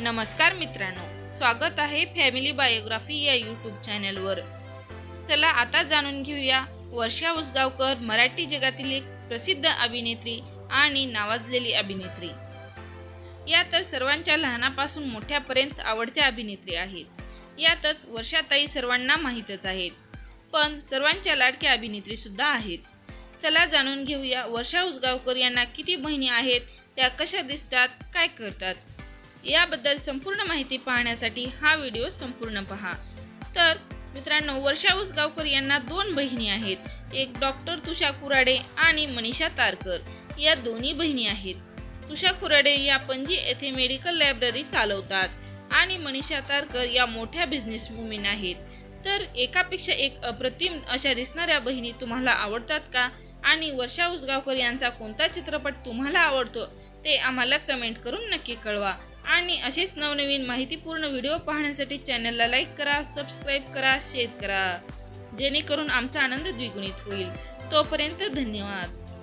नमस्कार मित्रांनो स्वागत आहे फॅमिली बायोग्राफी या यूट्यूब चॅनलवर. चला आता जाणून घेऊया वर्षा उसगावकर मराठी जगातील एक प्रसिद्ध अभिनेत्री आणि नावाजलेली अभिनेत्री. या तर सर्वांच्या लहानापासून मोठ्यापर्यंत आवडत्या अभिनेत्री आहेत यातच वर्षाताई सर्वांना माहीतच आहेत पण सर्वांच्या लाडक्या अभिनेत्रीसुद्धा आहेत. चला जाणून घेऊया वर्षा उसगावकर यांना किती बहिणी आहेत त्या कशा दिसतात काय करतात? याबद्दल संपूर्ण माहिती पाहण्यासाठी हा व्हिडिओ संपूर्ण पहा. तर मित्रांनो वर्षा उसगावकर यांना दोन बहिणी आहेत. एक डॉक्टर तुषा कुराडे आणि मनीषा तारकर. या दोन्ही बहिणी आहेत. तुषा कुराडे या पणजी येथे मेडिकल लायब्ररी चालवतात आणि मनीषा तारकर या मोठ्या बिझनेस वुमेन आहेत. तर एकापेक्षा एक अप्रतिम अशा दिसणाऱ्या बहिणी तुम्हाला आवडतात का? आणि वर्षा उसगावकर यांचा कोणता चित्रपट तुम्हाला आवडतो ते आम्हाला कमेंट करून नक्की कळवा. आणि असेच नवनवीन माहितीपूर्ण व्हिडिओ पाहण्यासाठी चॅनलला लाईक करा सबस्क्राईब करा शेअर करा. जेणेकरून आमचा आनंद द्विगुणित होईल. तोपर्यंत धन्यवाद.